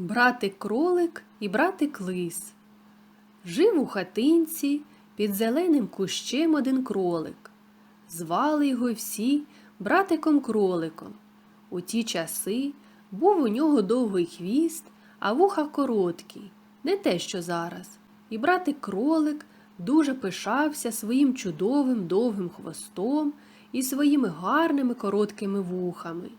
Братик кролик і братик лис. Жив у хатинці під зеленим кущем один кролик. Звали його всі братиком кроликом. У ті часи був у нього довгий хвіст, а вуха короткі, не те, що зараз. І братик кролик дуже пишався своїм чудовим довгим хвостом і своїми гарними короткими вухами.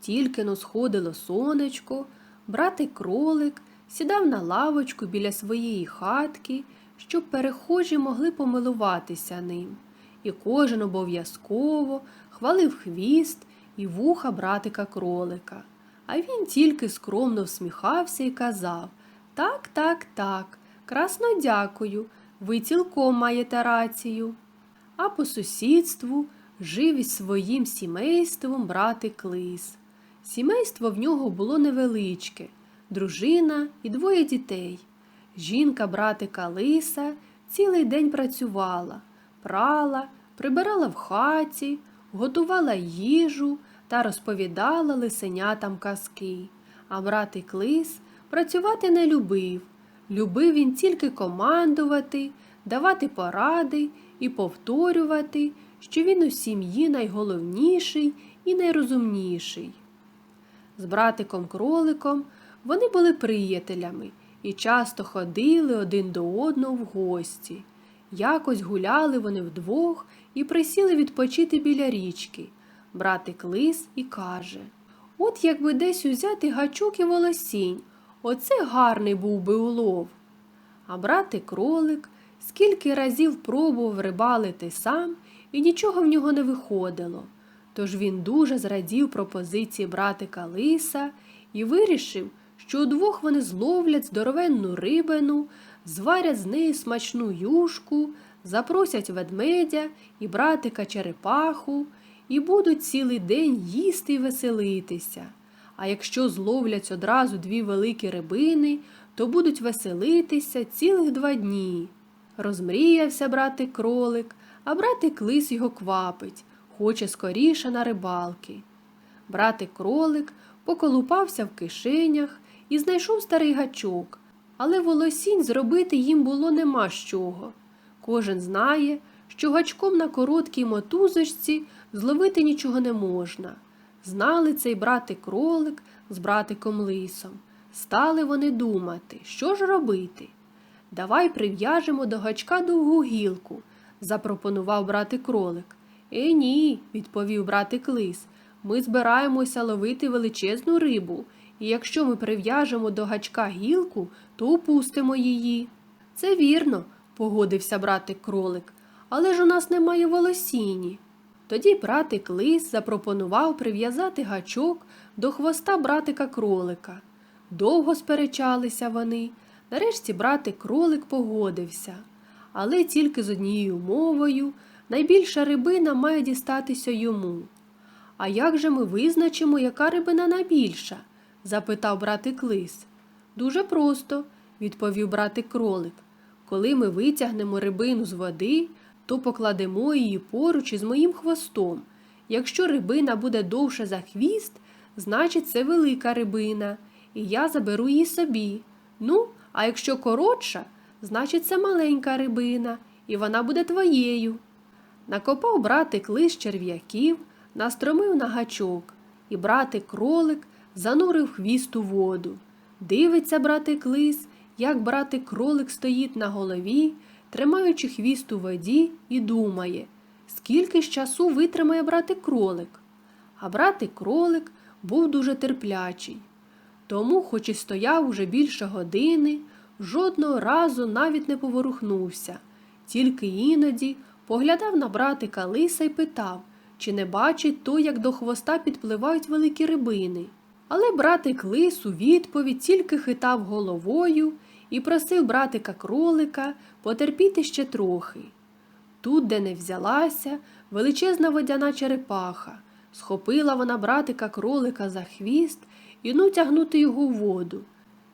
Тільки но сходило сонечко, братик кролик сідав на лавочку біля своєї хатки, щоб перехожі могли помилуватися ним. І кожен обов'язково хвалив хвіст і вуха братика кролика. А він тільки скромно всміхався і казав Так, так, так, красно дякую, ви цілком маєте рацію. А по сусідству жив із своїм сімейством братик лис. Сімейство в нього було невеличке, дружина і двоє дітей. Жінка братика лиса цілий день працювала, прала, прибирала в хаті, готувала їжу та розповідала лисенятам казки. А братик лис працювати не любив. Любив він тільки командувати, давати поради і повторювати, що він у сім'ї найголовніший і найрозумніший. З братиком кроликом вони були приятелями і часто ходили один до одного в гості. Якось гуляли вони вдвох і присіли відпочити біля річки. Братик лис і каже От якби десь узяти гачок і волосінь, оце гарний був би улов. А братик кролик скільки разів пробував рибалити сам, і нічого в нього не виходило. Тож він дуже зрадів пропозиції братика лиса і вирішив, що удвох вони зловлять здоровенну рибину, зварять з неї смачну юшку, запросять ведмедя і братика черепаху і будуть цілий день їсти й веселитися. А якщо зловлять одразу дві великі рибини, то будуть веселитися цілих два дні. Розмріявся братик кролик, а братик лис його квапить, хоче скоріше на рибалки. Братик кролик поколупався в кишенях і знайшов старий гачок, але волосінь зробити їм було нема з чого. Кожен знає, що гачком на короткій мотузочці зловити нічого не можна. Знали цей братик кролик з братиком лисом. Стали вони думати, що ж робити. Давай прив'яжемо до гачка довгу гілку, запропонував братик кролик. Е, ні, відповів братик лис. Ми збираємося ловити величезну рибу, і якщо ми прив'яжемо до гачка гілку, то упустимо її. Це вірно, погодився братик кролик, але ж у нас немає волосіні. Тоді братик лис запропонував прив'язати гачок до хвоста братика кролика. Довго сперечалися вони. Нарешті братик кролик погодився, але тільки з однією умовою найбільша рибина має дістатися йому. А як же ми визначимо, яка рибина найбільша? запитав братик лис. Дуже просто, відповів братик кролик. Коли ми витягнемо рибину з води, то покладемо її поруч із моїм хвостом. Якщо рибина буде довша за хвіст, значить це велика рибина, і я заберу її собі. Ну, а якщо коротша, значить це маленька рибина, і вона буде твоєю. Накопав братик лис черв'яків, настромив на гачок, і братик кролик занурив хвіст у воду. Дивиться братик лис, як братик кролик стоїть на голові, тримаючи хвіст у воді, і думає, скільки ж часу витримає братик кролик. А братик кролик був дуже терплячий. Тому, хоч і стояв уже більше години, жодного разу навіть не поворухнувся, тільки іноді поглядав на братика лиса й питав, чи не бачить той, як до хвоста підпливають великі рибини. Але братик лис у відповідь тільки хитав головою і просив братика кролика потерпіти ще трохи. Тут, де не взялася, величезна водяна черепаха, схопила вона братика кролика за хвіст і ну тягнути його у воду.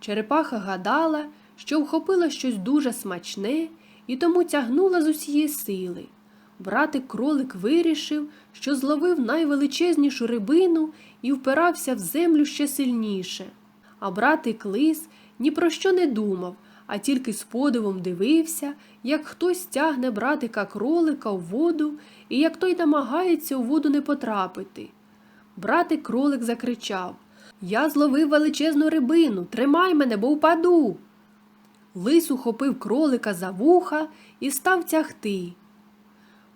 Черепаха гадала, що вхопила щось дуже смачне і тому тягнула з усієї сили. Братик кролик вирішив, що зловив найвеличезнішу рибину і впирався в землю ще сильніше. А братик лис ні про що не думав, а тільки з подивом дивився, як хтось тягне братика кролика в воду і як той намагається у воду не потрапити. Братик кролик закричав Я зловив величезну рибину, тримай мене, бо впаду. Лис ухопив кролика за вуха і став тягти.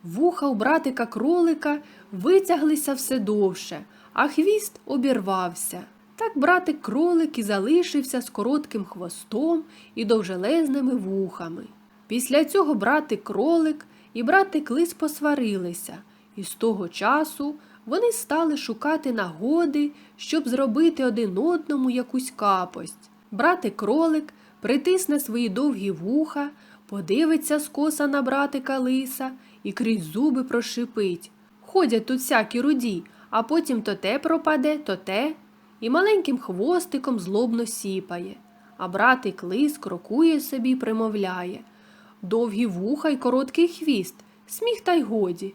Вуха у братика кролика витяглися все довше, а хвіст обірвався. Так братик кролик і залишився з коротким хвостом і довжелезними вухами. Після цього братик кролик і братик лис посварилися, і з того часу вони стали шукати нагоди, щоб зробити один одному якусь капость. Братик кролик притисне свої довгі вуха, подивиться скоса на братика лиса і крізь зуби прошипить. Ходять тут всякі руді, а потім то те пропаде, то те, і маленьким хвостиком злобно сіпає. А братик лис крокує собі примовляє. Довгі вуха й короткий хвіст, сміх та й годі.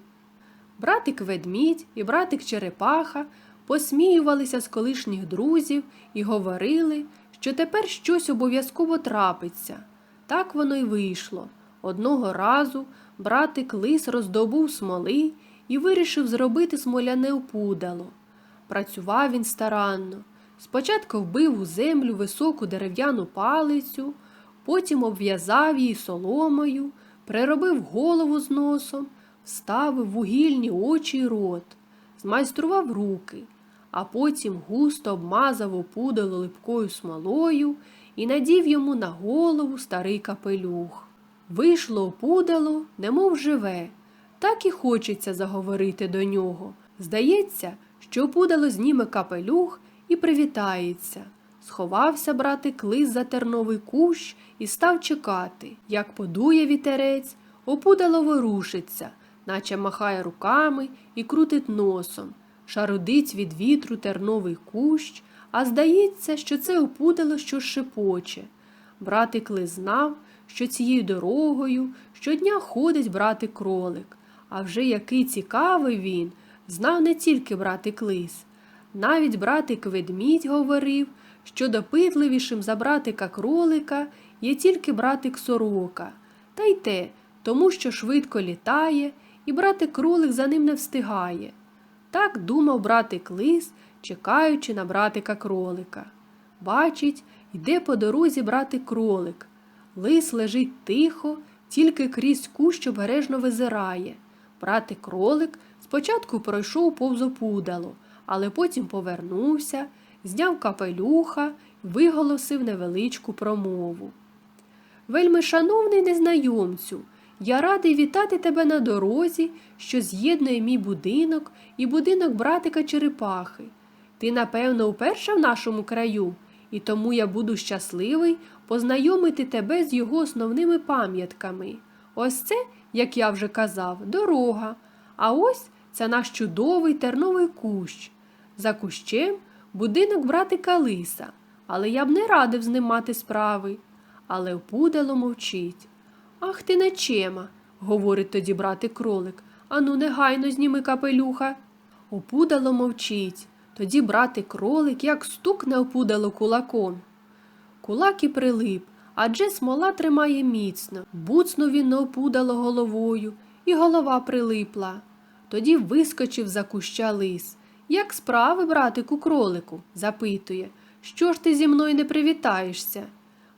Братик ведмідь і братик черепаха посміювалися з колишніх друзів і говорили, що тепер щось обов'язково трапиться. Так воно й вийшло. Одного разу братик лис роздобув смоли і вирішив зробити смоляне опудало. Працював він старанно. Спочатку вбив у землю високу дерев'яну палицю, потім обв'язав її соломою, приробив голову з носом, вставив вугільні очі й рот, змайстрував руки, а потім густо обмазав опудало липкою смолою і надів йому на голову старий капелюх. Вийшло опудало, немов живе, так і хочеться заговорити до нього. Здається, що опудало зніме капелюх і привітається. Сховався братик лис за терновий кущ і став чекати, як подує вітерець, опудало ворушиться, наче махає руками і крутить носом, шарудить від вітру терновий кущ, а здається, що це опудало що шепоче. Братик лис знав, що цією дорогою щодня ходить братик кролик, а вже який цікавий він, знав не тільки братик лис. Навіть братик ведмідь говорив, що допитливішим за братика кролика є тільки братик сорока, та й те, тому що швидко літає, і братик кролик за ним не встигає. Так думав братик лис, чекаючи на братика кролика. Бачить, йде по дорозі братик кролик. Лис лежить тихо, тільки крізь кущ обережно визирає. Братик кролик спочатку пройшов повз опудало, але потім повернувся, зняв капелюха виголосив невеличку промову. Вельми шановний незнайомцю, я радий вітати тебе на дорозі, що з'єднує мій будинок і будинок братика Черепахи. Ти, напевно, вперше в нашому краю, і тому я буду щасливий познайомити тебе з його основними пам'ятками. Ось це, як я вже казав, дорога. А ось це наш чудовий терновий кущ. За кущем будинок братика Лиса, але я б не радив з ним мати справи. Але опудало мовчить. Ах ти нечема, говорить тоді братик кролик. Ану, негайно зніми капелюха. Опудало мовчить. Тоді братик кролик як стукне опудало кулаком. Кулак і прилип, адже смола тримає міцно. Буцнув він на опудало головою, і голова прилипла. Тоді вискочив за куща лис. Як справи, братику кролику? запитує. Що ж ти зі мною не привітаєшся?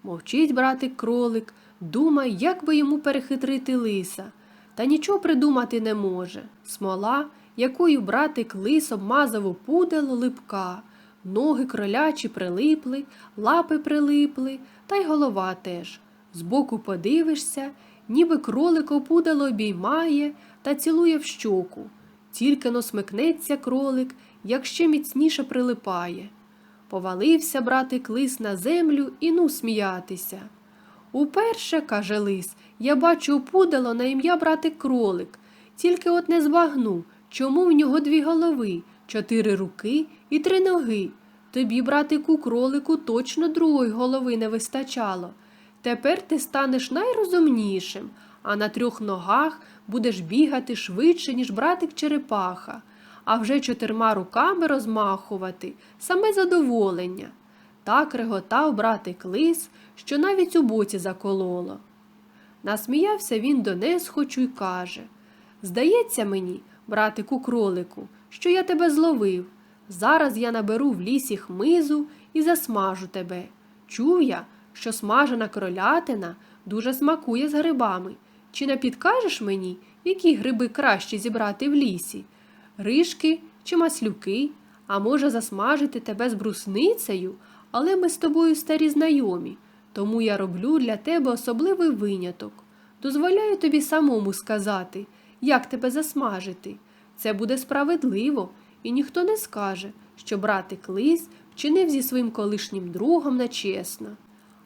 Мовчить братик кролик, думає, як би йому перехитрити лиса. Та нічого придумати не може. Смола, якою братик лис обмазав опудало липка, ноги кролячі прилипли, лапи прилипли, та й голова теж. Збоку подивишся, ніби кролик опудало обіймає та цілує в щоку. Тільки но смикнеться кролик, як ще міцніше прилипає. Повалився братик лис на землю і ну сміятися. Уперше, каже лис, я бачу опудало на ім'я братик кролик, тільки от не збагну, чому в нього дві голови, чотири руки і три ноги. Тобі, братику кролику, точно другої голови не вистачало. Тепер ти станеш найрозумнішим, а на трьох ногах будеш бігати швидше, ніж братик черепаха, а вже чотирма руками розмахувати саме задоволення. Так реготав братик лис, що навіть у боці закололо. Насміявся він до несхочу й каже Здається мені, братику кролику, що я тебе зловив. Зараз я наберу в лісі хмизу і засмажу тебе. Чув я, що смажена кролятина дуже смакує з грибами. Чи не підкажеш мені, які гриби краще зібрати в лісі? Ришки чи маслюки? А може засмажити тебе з брусницею? Але ми з тобою старі знайомі, тому я роблю для тебе особливий виняток. Дозволяю тобі самому сказати, як тебе засмажити. Це буде справедливо, і ніхто не скаже, що братик лис вчинив зі своїм колишнім другом нечесно.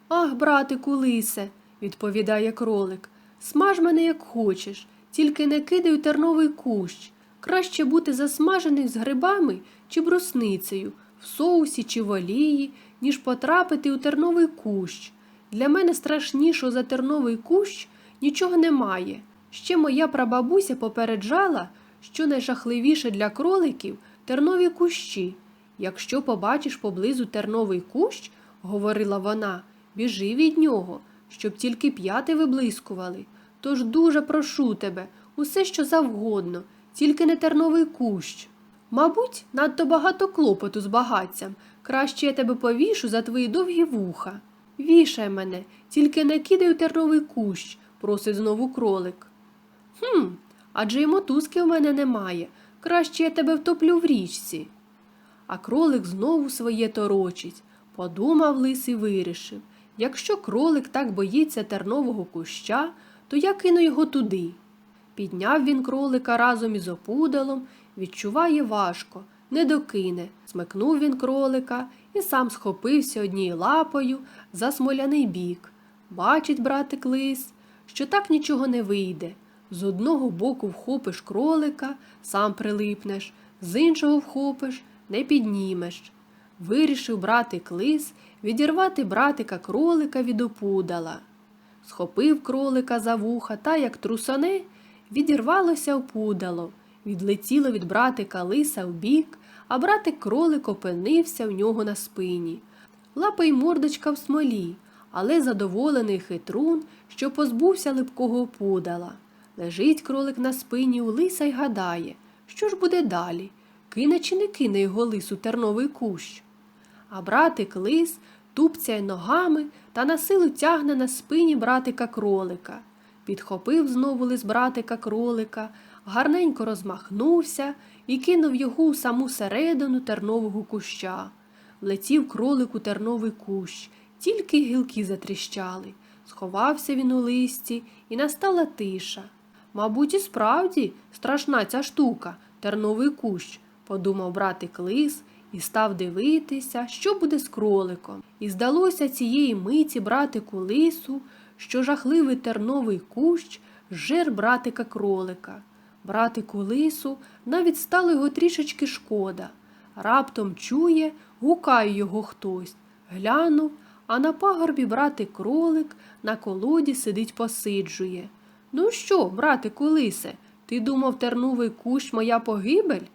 Ах, братику лисе, відповідає кролик, смаж мене як хочеш, тільки не кидай у терновий кущ. Краще бути засмаженим з грибами чи брусницею, в соусі чи в олії, ніж потрапити у терновий кущ. Для мене страшнішого за терновий кущ нічого немає. Ще моя прабабуся попереджала, що найжахливіше для кроликів тернові кущі. Якщо побачиш поблизу терновий кущ, говорила вона, біжи від нього, щоб тільки п'яти виблискували. Тож дуже прошу тебе, усе що завгодно, тільки не терновий кущ. Мабуть, надто багато клопоту з багатцям. Краще я тебе повішу за твої довгі вуха. Вішай мене, тільки не кидай у терновий кущ, просить знову кролик. Хм, адже й мотузки в мене немає. Краще я тебе втоплю в річці. А кролик знову своє торочить. Подумав лис і вирішив якщо кролик так боїться тернового куща, то я кину його туди. Підняв він кролика разом із опудалом, відчуває важко, не докине. Смикнув він кролика і сам схопився однією лапою за смоляний бік. Бачить братик лис, що так нічого не вийде. З одного боку вхопиш кролика, сам прилипнеш, з іншого вхопиш, не піднімеш. Вирішив братик лис відірвати братика кролика від опудала. Схопив кролика за вуха та, як трусане, відірвалося опудало, відлетіло від братика лиса вбік, а братик кролик опинився в нього на спині. Лапа й мордочка в смолі, але задоволений хитрун, що позбувся липкого опудала. Лежить кролик на спині у лиса й гадає, що ж буде далі, кине чи не кине його лис у терновий кущ. А братик лис тупцяє ногами та на силу тягне на спині братика кролика. Підхопив знову лис братика кролика, гарненько розмахнувся і кинув його у саму середину тернового куща. Влетів кролик у терновий кущ, тільки гілки затріщали. Сховався він у листі, і настала тиша. Мабуть, і справді страшна ця штука, терновий кущ, подумав братик лис і став дивитися, що буде з кроликом. І здалося цієї миті братику лису, що жахливий терновий кущ жер братика кролика. Братику лису навіть стало його трішечки шкода. Раптом чує, гукає його хтось. Глянув, а на пагорбі братик кролик на колоді сидить посиджує. Ну що, братику лисе, ти думав, терновий кущ моя погибель?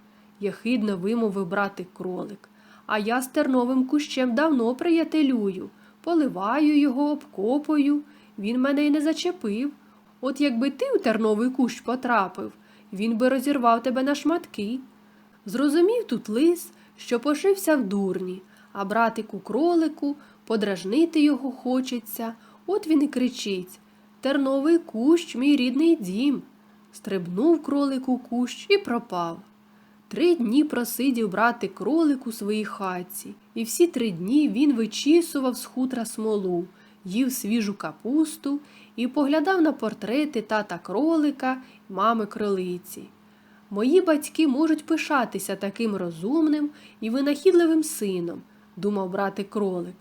єхидно вимовив братик кролик. А я з терновим кущем давно приятелюю, поливаю його, обкопую. Він мене й не зачепив. От якби ти у терновий кущ потрапив, він би розірвав тебе на шматки. Зрозумів тут лис, що пошився в дурні, а братику кролику подражнити його хочеться, от він і кричить Терновий кущ, мій рідний дім. Стрибнув кролик у кущ і пропав. Три дні просидів брати кролик у своїй хатці, і всі три дні він вичісував з хутра смолу, їв свіжу капусту і поглядав на портрети тата кролика і мами кролиці. Мої батьки можуть пишатися таким розумним і винахідливим сином, думав брати кролик,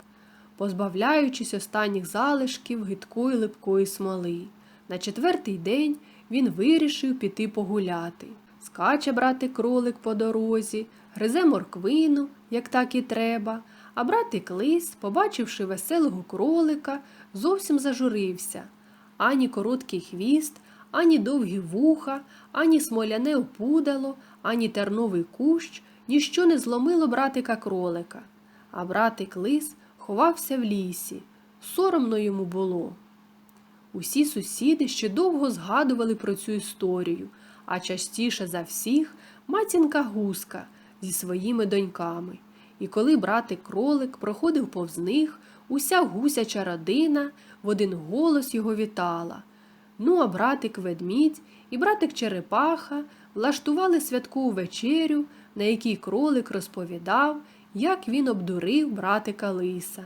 позбавляючись останніх залишків гидкої липкої смоли. На четвертий день він вирішив піти погуляти. Скаче брати кролик по дорозі, гризе морквину, як так і треба, а братик лис, побачивши веселого кролика, зовсім зажурився. Ані короткий хвіст, ані довгі вуха, ані смоляне опудало, ані терновий кущ, ніщо не зломило братика кролика. А братик лис ховався в лісі. Соромно йому було. Усі сусіди ще довго згадували про цю історію, а частіше за всіх матінка гуска зі своїми доньками. І коли братик кролик проходив повз них, уся гусяча родина в один голос його вітала. Ну, а братик ведмідь і братик черепаха влаштували святкову вечерю, на якій кролик розповідав, як він обдурив братика лиса.